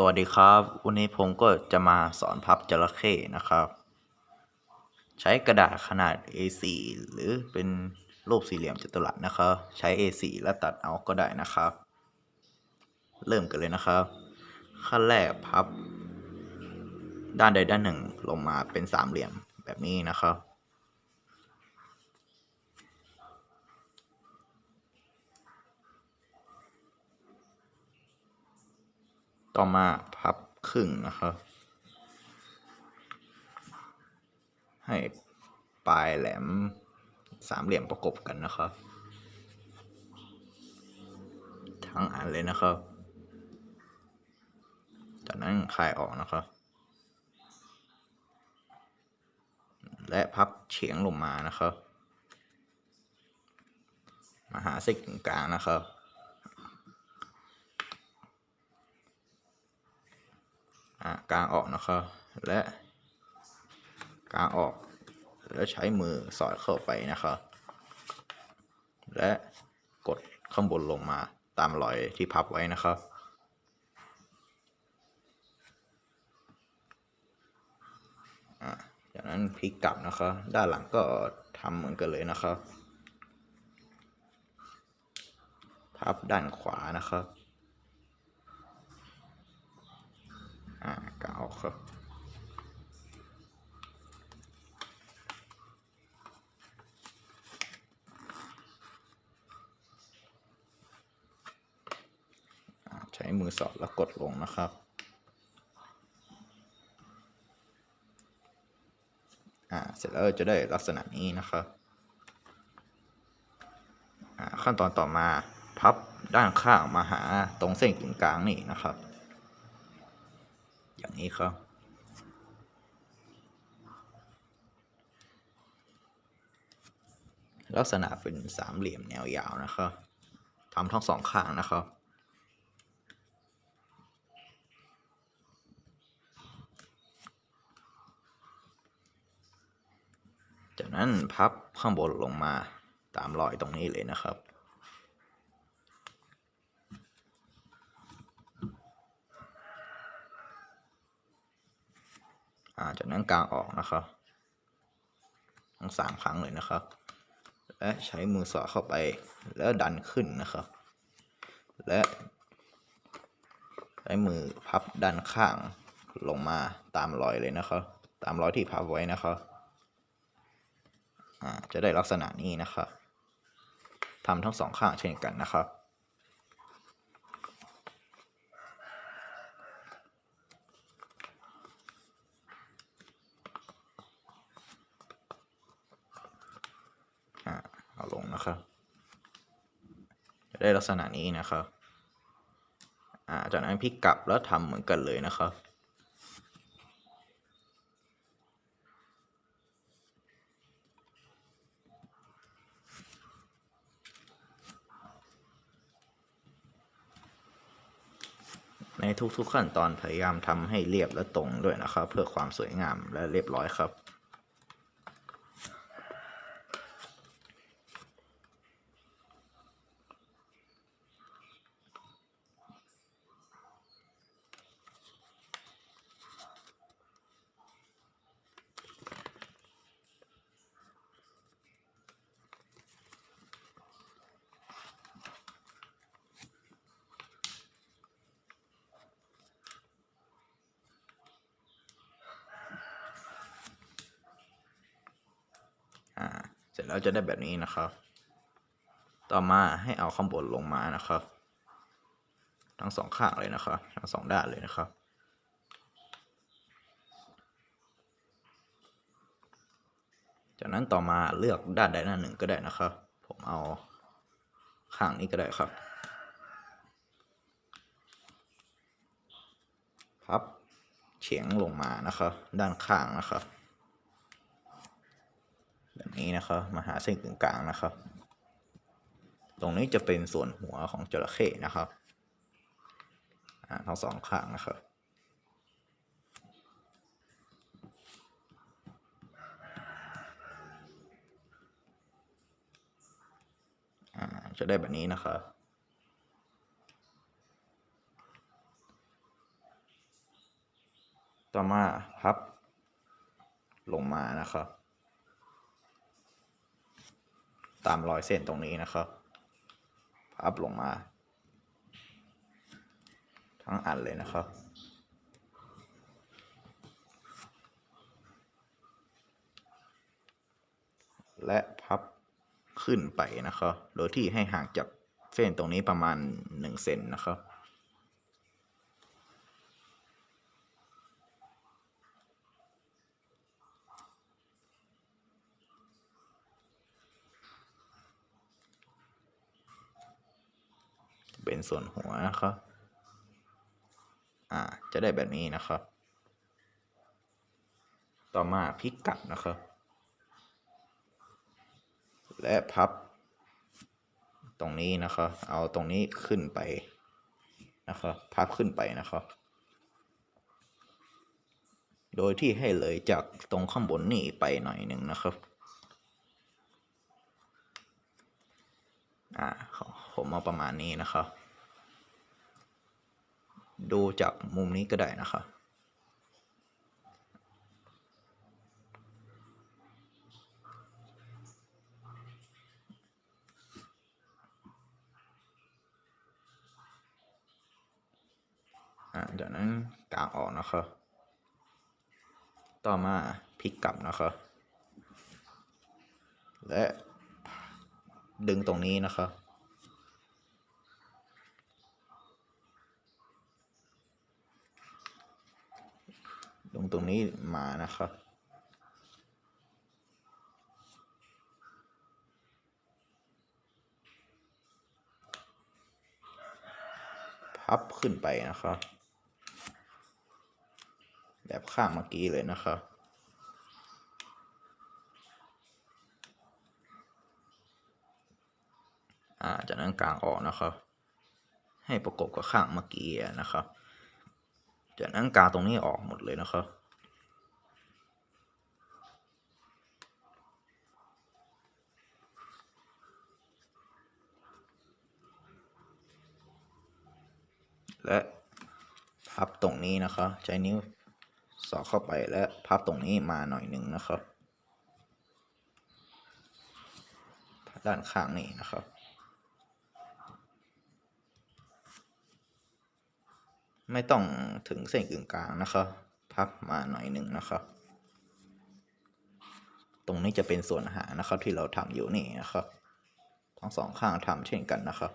สวัสดีครับ วันนี้ผมก็จะมาสอนพับจระเข้นะครับ ใช้กระดาษขนาด A4 หรือเป็นรูปสี่เหลี่ยมจัตุรัสนะครับ ใช้ A4 แล้วตัดเอาก็ได้นะครับ เริ่มกันเลยนะครับ ขั้นแรกพับ ด้านใดด้านหนึ่งลงมาเป็นสามเหลี่ยมแบบนี้นะครับ ต่อมาพับครึ่งนะครับ ให้ปลายแหลมสามเหลี่ยมประกบกันนะครับ ทั้งอันเลยนะครับ จากนั้นคลายออกนะครับ และพับเฉียงลงมานะครับ มาหาเส้นกึ่งกลางนะครับ อ่ากางออกนะครับ และกลางออก แล้วใช้มือสอดเข้าไปนะครับ และกดข้างบนลงมาตามรอยที่พับไว้นะครับจากนั้นพลิกกลับนะครับ ด้านหลังก็ทำเหมือนกันเลยนะครับ พับด้านขวานะครับ อ่ากางออกครับอ่าใช้มือสอดแล้วกดลงนะครับอ่าเสร็จแล้วจะได้ลักษณะนี้นะครับอ่าขั้นตอนต่อมาพับด้านข้างมาหาตรงเส้นกึ่งกลางนี่นะครับ อย่างนี้ครับ ลักษณะเป็นสามเหลี่ยมแนวยาวนะครับทำทั้งสองข้างนะครับจากนั้นพับข้างบนลงมาตามรอยตรงนี้เลยนะครับ อ่าจากนั้นกลางออกนะครับทั้งสามครั้งเลยนะครับ และใช้มือสอดเข้าไปแล้วดันขึ้นนะครับ และใช้มือพับด้านข้างลงมาตามรอยเลยนะครับ ตามรอยที่พับไว้นะครับจะได้ลักษณะนี้นะครับทำทั้งสองข้างเช่นกันนะครับ อ่าเอาลงนะครับ จะ ได้ลักษณะนี้นะครับอ่าจากนั้นพลิกกลับแล้วทำเหมือนกันเลยนะครับในทุกๆขั้นตอนพยายามทำให้เรียบและตรงด้วยนะครับ เพื่อความสวยงามและเรียบร้อยครับ แล้วจะได้แบบนี้นะครับ ต่อมาให้เอาข้างบนลงมานะครับ ทั้งสองข้างเลยนะครับ ทั้งสองด้านเลยนะครับ จากนั้นต่อมาเลือกด้านใดด้านหนึ่งก็ได้นะครับ ผมเอาข้างนี้ก็ได้ครับพับเฉียงลงมานะครับ ด้านข้างนะครับ แบบนี้นะครับ มาหาเส้นกึ่งกลางนะครับ ตรงนี้จะเป็นส่วนหัวของจระเข้นะครับทั้งสองข้างนะครับ จะได้แบบนี้นะครับต่อมาพับลงมานะครับ ตามรอยเส้นตรงนี้นะครับพับลงมา ทั้งอันเลยนะครับ และพับขึ้นไปนะครับ โดยที่ให้ห่างจากเส้นตรงนี้ประมาณ1เซนนะครับ เป็นส่วนหัวนะครับ อ่า จะได้แบบนี้นะครับ ต่อมาพลิกกลับนะครับ และพับ ตรงนี้นะครับ เอาตรงนี้ขึ้นไปนะครับ พับขึ้นไปนะครับ โดยที่ให้เลยจากตรงข้างบนนี่ไปหน่อยหนึ่งนะครับอ่าผมเอาประมาณนี้นะครับ ดูจากมุมนี้ก็ได้นะครับอ่าจากนั้นกางออกนะครับ ต่อมาพลิกกลับนะครับ และดึงตรงนี้นะครับ ดึงตรงนี้มานะครับพับขึ้นไปนะครับ แบบข้างเมื่อกี้เลยนะครับอ่าจากนั้นกลางออกนะครับ ให้ประกบกับข้างเมื่อกี้นะครับ จากนั้นกาตรงนี้ออกหมดเลยนะครับและพับตรงนี้นะครับใช้นิ้วสอดเข้าไปและพับตรงนี้มาหน่อยหนึ่งนะครับ ด้านข้างนี้นะครับ ไม่ต้องถึงเส้นกึ่งกลางนะครับ พับมาหน่อยหนึ่งนะครับ ตรงนี้จะเป็นส่วนหางนะครับที่เราทำอยู่นี่นะครับ ทั้งสองข้างทำเช่นกันนะครับ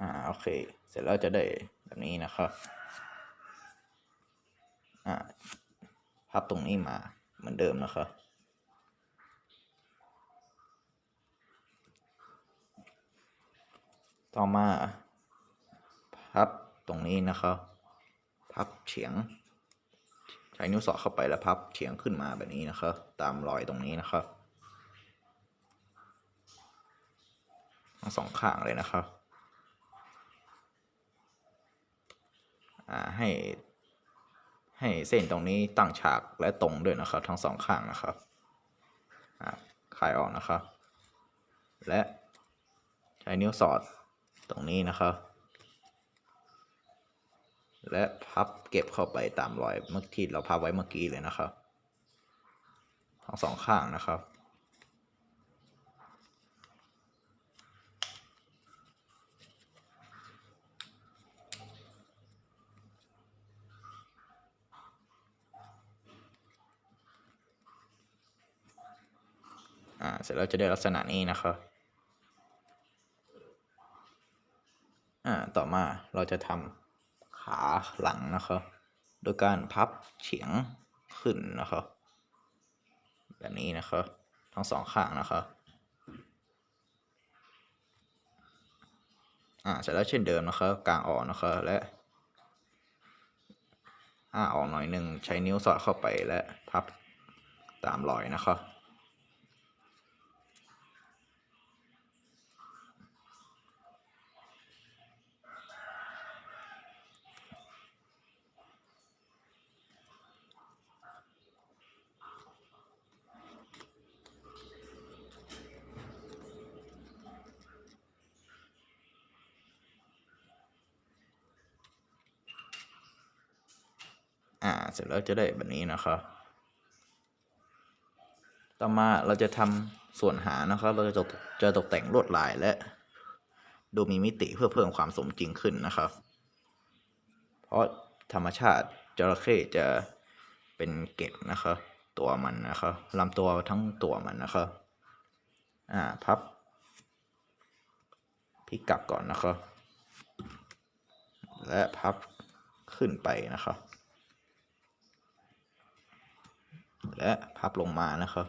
อ่าโอเค เสร็จแล้วจะได้แบบนี้นะครับอ่าพับตรงนี้มาเหมือนเดิมนะครับต่อมาพับตรงนี้นะครับ พับเฉียง ใช้นิ้วสอดเข้าไปแล้วพับเฉียงขึ้นมาแบบนี้นะครับ ตามรอยตรงนี้นะครับทั้งสองข้างเลยนะครับ อ่า ให้ให้เส้นตรงนี้ตั้งฉากและตรงด้วยนะครับ ทั้งสองข้างนะครับอ่าคลายออกนะครับ และใช้นิ้วสอดตรงนี้นะครับ และพับเก็บเข้าไปตามรอยเมื่อที่เราพับไว้เมื่อกี้เลยนะครับ ทั้งสองข้างนะครับ อ่าเสร็จแล้วจะได้ลักษณะนี้นะครับอ่าต่อมาเราจะทำขาหลังนะครับ โดยการพับเฉียงขึ้นนะครับ แบบนี้นะครับ ทั้งสองข้างนะครับอ่าเสร็จแล้วเช่นเดิมนะครับกลางออกนะครับและอ่าออกหน่อยหนึ่งใช้นิ้วสอดเข้าไปและพับตามรอยนะครับ อ่า เสร็จแล้วจะได้แบบนี้นะครับ ต่อมาเราจะทำส่วนหานะครับ เราจะตกจะตกแต่งลวดลายและ ดูมีมิติเพื่อเพิ่มความสมจริงขึ้นนะครับ เพราะธรรมชาติจระเข้จะเป็นเกล็ดนะครับ ตัวมันนะครับลำตัวทั้งตัวมันนะครับอ่าพับพลิกกลับก่อนนะครับ และพับขึ้นไปนะครับ และพับลงมานะครับ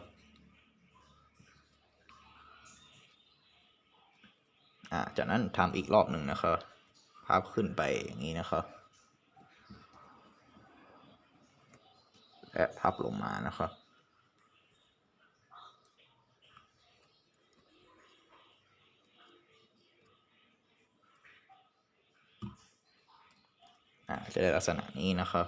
อ่าจากนั้นทำอีกรอบหนึ่งนะครับ พับขึ้นไปอย่างนี้นะครับ และพับลงมานะครับอ่าจะได้ลักษณะนี้นะครับ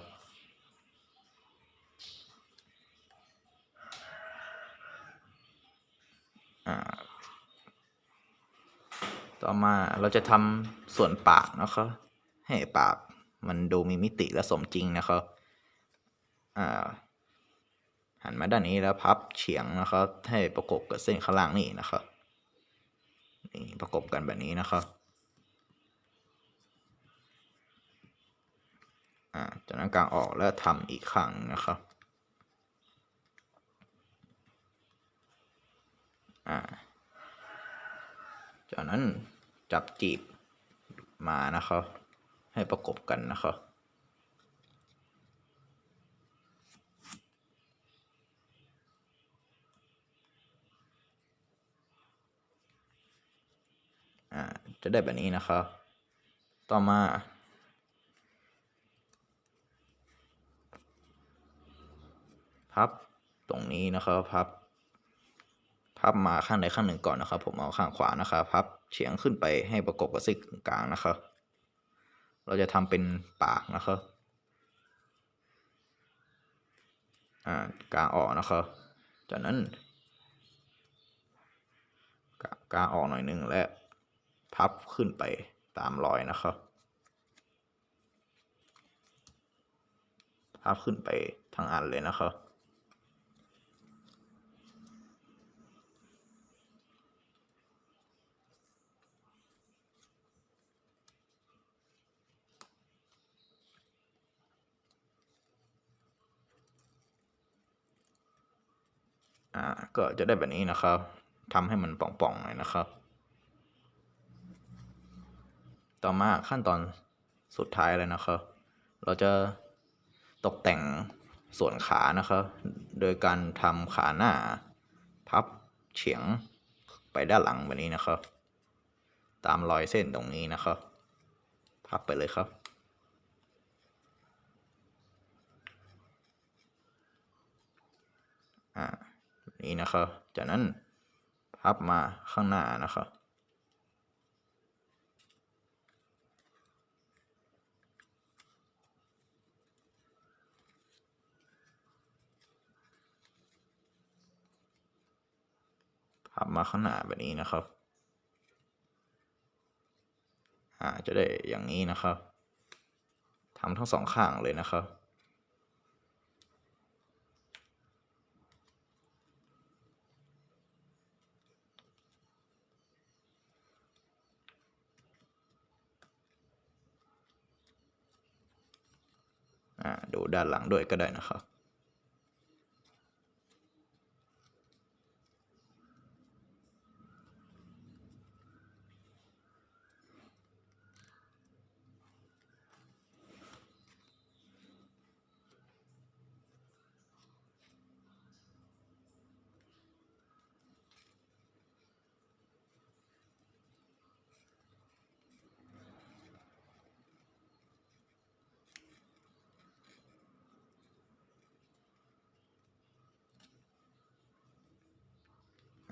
อ่า ต่อ มา เราจะทำส่วนปากนะครับ ให้ปากมันดูมีมิติและสมจริงนะครับ อ่า หันมาด้านนี้แล้วพับเฉียงนะครับ ให้ประกบกับเส้นข้างล่างนี่นะครับนี่ประกบกันแบบนี้นะครับ อ่า จากนั้นกางออกแล้วทำอีกครั้งนะครับ อ่า จากนั้น จับจีบมานะครับ ให้ประกบกันนะครับจะได้แบบนี้นะครับ ต่อมา พับตรงนี้นะครับ พับ พับมาข้างใดข้างหนึ่งก่อนนะครับ ผมเอาข้างขวานะครับพับเฉียงขึ้นไปให้ประกบกับซี่กลางนะครับ เราจะทำเป็นปากนะครับอ่ากางออกนะครับ จากนั้นกากางออกหน่อยหนึงและพับขึ้นไปตามรอยนะครับพับขึ้นไปทั้งอันเลยนะครับ อ่าก็จะได้แบบนี้นะครับทำให้มันป่องๆหน่อยนะครับ ต่อมาขั้นตอนสุดท้ายเลยนะครับ เราจะตกแต่งส่วนขานะครับ โดยการทำขาหน้า พับเฉียงไปด้านหลังแบบนี้นะครับ ตามรอยเส้นตรงนี้นะครับ พับไปเลยครับ อ่า แบบ นี้นะครับ จากนั้นพับมาข้างหน้านะครับ พับมาข้างหน้าแบบนี้นะครับอ่าจะได้อย่างนี้นะครับทำทั้งสองข้างเลยนะครับ ดูด้านหลังด้วยก็ได้นะครับ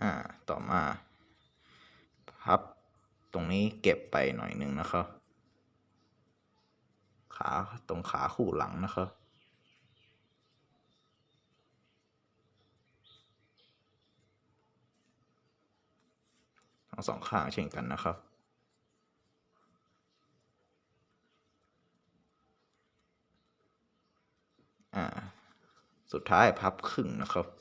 อ่า ต่อมาพับตรงนี้เก็บไปหน่อยหนึ่งนะครับ ขาตรงขาคู่หลังนะครับทั้งสองข้างเช่นกันนะครับ อ่า สุดท้ายพับครึ่งนะครับ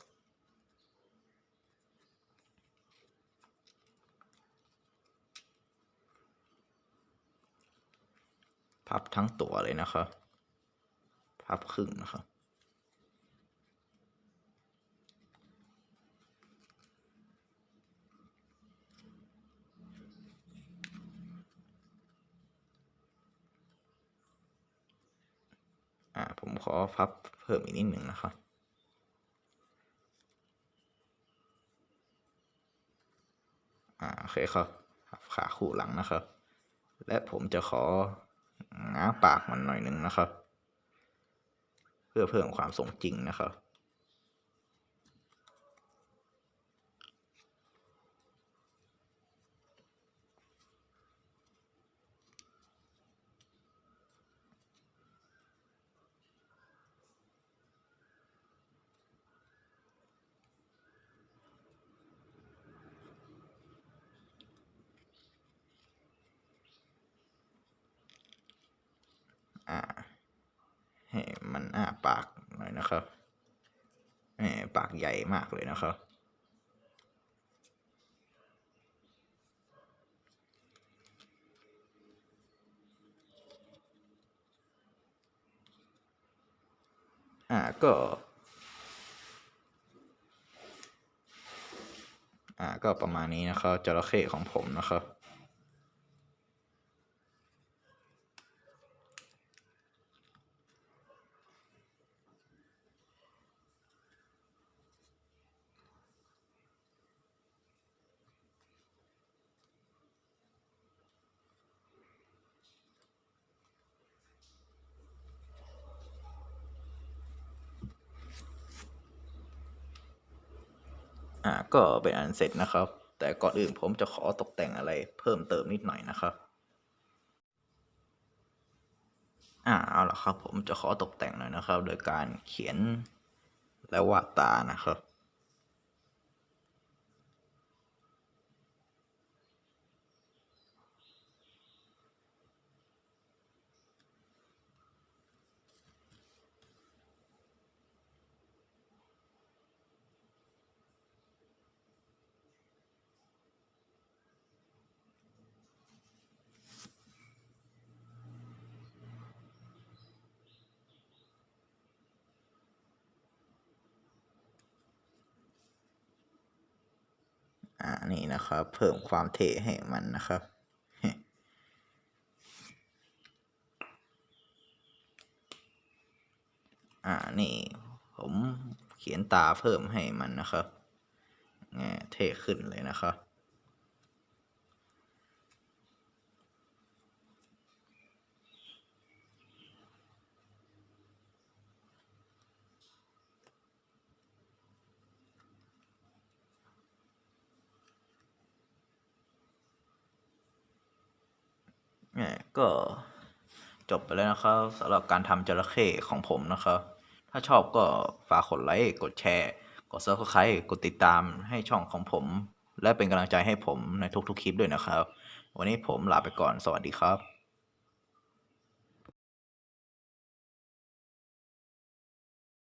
พับทั้งตัวเลยนะครับ พับครึ่งนะครับ อ่า ผมขอพับเพิ่มอีกนิดหนึ่งนะครับอ่าโอเคครับพับขาคู่หลังนะครับ และผมจะขอ ง้างปากมันหน่อยหนึ่งนะครับ เพื่อเพิ่มความสมจริงนะครับ อ่า ให้มันอ้าปากหน่อยนะครับแหมปากใหญ่ มากเลยนะครับอ่าก็ อ่าก็ประมาณนี้นะครับจระเข้ของผมนะครับ อ่าก็เป็นอันเสร็จนะครับ แต่ก่อนอื่นผมจะขอตกแต่งอะไรเพิ่มเติมนิดหน่อยนะครับอ่าเอาละครับผมจะขอตกแต่งหน่อยนะครับ โดยการเขียนและวาดตานะครับ อ่านี่นะครับ เพิ่มความเท่ให้มันนะครับอ่านี่ผมเขียนตาเพิ่มให้มันนะครับแง่เท่ขึ้นเลยนะครับ เนี่ยก็จบไปแล้วนะครับสำหรับการทำจระเข้ของผมนะครับ ถ้าชอบก็ฝากกดไลค์ กดแชร์ กด subscribe กดติดตามให้ช่องของผม และเป็นกำลังใจให้ผมในทุกๆคลิปด้วยนะครับ วันนี้ผมลาไปก่อนสวัสดีครับ